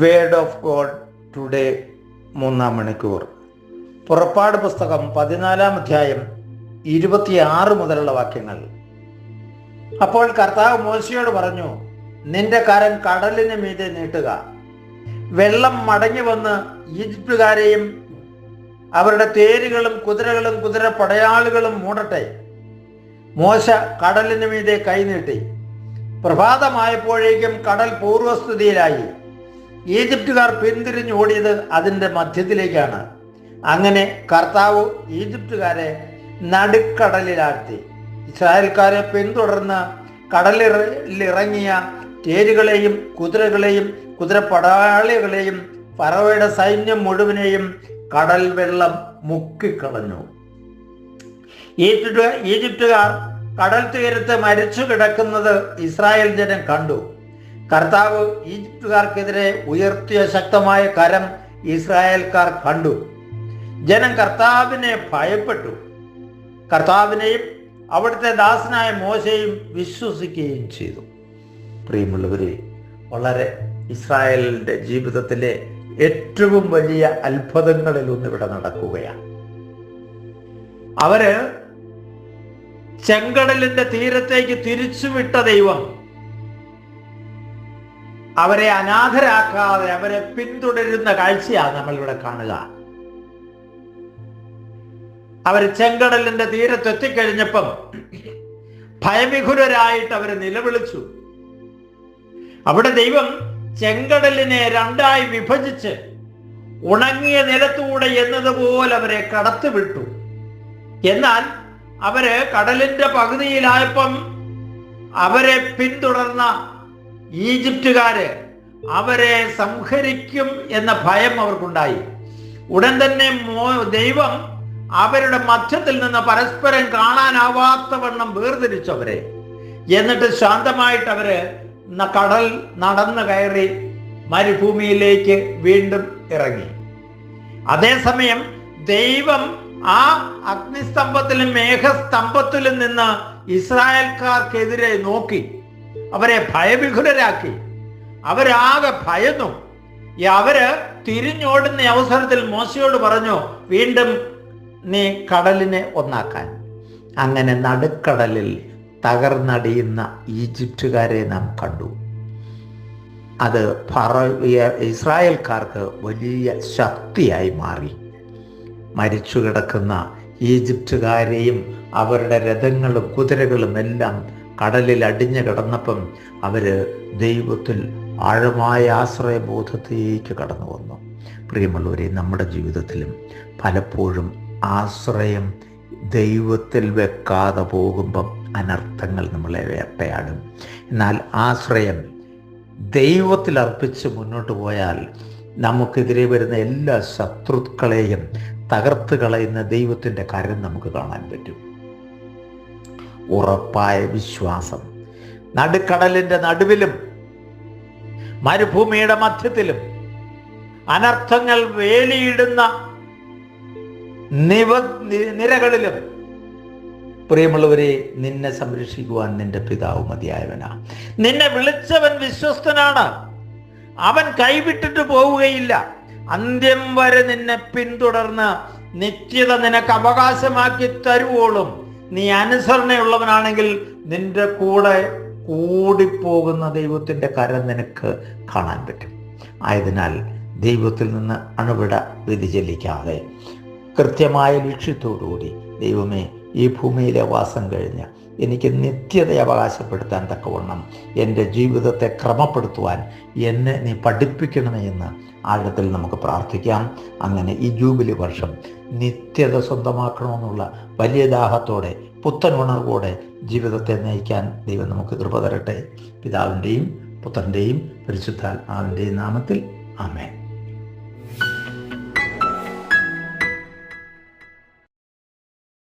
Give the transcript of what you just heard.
Word of God today മൂന്നാം മണിക്കൂർ. പുറപ്പാട് പുസ്തകം പതിനാലാം അധ്യായം ഇരുപത്തിയാറ് മുതലുള്ള വാക്യങ്ങൾ. അപ്പോൾ കർത്താവ് മോശയോട് പറഞ്ഞു നിന്റെ കരൻ കടലിന് മീതെ നീട്ടുക. വെള്ളം മടങ്ങി വന്ന് ഈജിപ്തുകാരെയും അവരുടെ തേരുകളും കുതിരകളും കുതിര പടയാളുകളും മൂടട്ടെ. മോശ കടലിന് മീതെ കൈനീട്ടി പ്രഭാതമായപ്പോഴേക്കും കടൽ പൂർവസ്ഥിതിയിലായി. ഈജിപ്തുകാർ പിന്തിരിഞ്ഞോടിയത് അതിന്റെ മധ്യത്തിലേക്കാണ്. അങ്ങനെ കർത്താവ് ഈജിപ്തുകാരെ നടുക്കടലിലാഴ്ത്തി. ഇസ്രായേൽക്കാരെ പിന്തുടർന്ന് കടലിറങ്ങിയ തേരുകളെയും കുതിരകളെയും കുതിരപ്പടാളികളെയും പറവയുടെ സൈന്യം മുഴുവനെയും കടൽ വെള്ളം മുക്കിക്കളഞ്ഞു. ഈജിപ്തുകാർ കടൽ തീരത്ത് മരിച്ചു കിടക്കുന്നത് ഇസ്രായേൽ ജനം കണ്ടു. കർത്താവ് ഈജിപ്തുകാർക്കെതിരെ ഉയർത്തിയ ശക്തമായ കരം ഇസ്രായേൽക്കാർ കണ്ടു. ജനം കർത്താവിനെ ഭയപ്പെട്ടു. കർത്താവിനെയും അവിടുത്തെ ദാസനായ മോശയും വിശ്വസിക്കുകയും ചെയ്തു. പ്രിയമുള്ളവരെ വളരെ ഇസ്രായേലിന്റെ ജീവിതത്തിലെ ഏറ്റവും വലിയ അത്ഭുതങ്ങളിൽ ഒന്ന് ഇവിടെ നടക്കുകയാണ്. അവർ ചെങ്കടലിന്റെ തീരത്തേക്ക് തിരിച്ചുവിട്ട ദൈവം. അവരെ അനാഥരാക്കാതെ അവരെ പിന്തുടരുന്ന കാഴ്ചയാണ് നമ്മളിവിടെ കാണുക. അവർ ചെങ്കടലിന്റെ തീരത്തെത്തിക്കഴിഞ്ഞപ്പം ഭയവിഹുരരായിട്ട് അവർ നിലവിളിച്ചു. അവിടെ ദൈവം ചെങ്കടലിനെ രണ്ടായി വിഭജിച്ച് ഉണങ്ങിയ നിലത്തൂടെ എന്നതുപോലെ അവരെ കടത്തിവിട്ടു. എന്നാൽ അവർ കടലിന്റെ പകുതിയിലായപ്പം അവരെ പിന്തുടർന്ന ഈജിപ്തുകാര് അവരെ സംഹരിക്കും എന്ന ഭയം അവർക്കുണ്ടായി. ഉടൻ തന്നെ ദൈവം അവരുടെ മധ്യത്തിൽ നിന്ന് പരസ്പരം കാണാനാവാത്ത വണ്ണം വേർതിരിച്ചു അവരെ. എന്നിട്ട് ശാന്തമായിട്ട് അവർ കടൽ നടന്നു കയറി മരുഭൂമിയിലേക്ക് വീണ്ടും ഇറങ്ങി. അതേസമയം ദൈവം ആ അഗ്നിസ്തംഭത്തിലും മേഘസ്തംഭത്തിലും നിന്ന് ഇസ്രായേൽക്കാർക്കെതിരെ നോക്കി. അവരെ ഭയവിഹുലരാക്കി അവരാകെ ഭയന്നു. അവർ തിരിഞ്ഞോടുന്ന അവസരത്തിൽ മോശയോട് പറഞ്ഞു വീണ്ടും നീ കടലിനെ ഒന്നാക്കാൻ. അങ്ങനെ നടുക്കടലിൽ തകർന്നടിയുന്ന ഈജിപ്തുകാരെ നാം കണ്ടു. അത് ഫറ ഇസ്രായേൽക്കാർക്ക് വലിയ ശക്തിയായി മാറി. മരിച്ചു കിടക്കുന്ന ഈജിപ്തുകാരെയും അവരുടെ രഥങ്ങളും കുതിരകളും എല്ലാം കടലിൽ അടിഞ്ഞു കിടന്നപ്പം അവർ ദൈവത്തിൽ ആഴമായ ആശ്രയബോധത്തേക്ക് കടന്നു വന്നു. പ്രിയമുള്ളവരെ നമ്മുടെ ജീവിതത്തിലും പലപ്പോഴും ആശ്രയം ദൈവത്തിൽ വെക്കാതെ പോകുമ്പം അനർത്ഥങ്ങൾ നമ്മളെ വേട്ടയാടും. എന്നാൽ ആശ്രയം ദൈവത്തിൽ അർപ്പിച്ച് മുന്നോട്ട് പോയാൽ നമുക്കെതിരെ വരുന്ന എല്ലാ ശത്രുക്കളെയും തകർത്ത് കളയുന്ന ദൈവത്തിന്റെ കരം നമുക്ക് കാണാൻ പറ്റും. ഉറപ്പായ വിശ്വാസം. നടുക്കടലിന്റെ നടുവിലും മരുഭൂമിയുടെ മധ്യത്തിലും അനർത്ഥങ്ങൾ വേലിയിടുന്ന നിവ നിരകളിലും. പ്രിയമുള്ളവരെ നിന്നെ സംരക്ഷിക്കുവാൻ നിന്റെ പിതാവ് മതിയായവനാ. നിന്നെ വിളിച്ചവൻ വിശ്വസ്തനാണ്. അവൻ കൈവിട്ടിട്ട് പോവുകയില്ല. അന്ത്യം വരെ നിന്നെ പിന്തുടർന്ന് നിത്യത നിനക്ക് അവകാശമാക്കി തരുവോളും. നീ അനുസരണയുള്ളവനാണെങ്കിൽ നിന്റെ കൂടെ കൂടിപ്പോകുന്ന ദൈവത്തിന്റെ കരം നിനക്ക് കാണാൻ പറ്റും. ആയതിനാൽ ദൈവത്തിൽ നിന്ന് അണുവിട വ്യതിചലിക്കാതെ കൃത്യമായ ലക്ഷ്യത്തോടുകൂടി ദൈവമേ ഈ ഭൂമിയിലെ വാസം കഴിഞ്ഞ് എനിക്ക് നിത്യത അവകാശപ്പെടുത്താൻ തക്കവണ്ണം എന്റെ ജീവിതത്തെ ക്രമപ്പെടുത്തുവാൻ എന്നെ നീ പഠിപ്പിക്കണമേ എന്ന് ആഴത്തിൽ നമുക്ക് പ്രാർത്ഥിക്കാം. അങ്ങനെ ഈ ജൂബിലി വർഷം നിത്യത സ്വന്തമാക്കണമെന്നുള്ള വലിയ ദാഹത്തോടെ പുത്തൻ ഉണർവോടെ ജീവിതത്തെ നയിക്കാൻ ദൈവം നമുക്ക് കൃപ തരട്ടെ. പിതാവിന്റെയും പുത്രന്റെയും പരിശുദ്ധാത്മാവിന്റെയും നാമത്തിൽ ആമേൻ.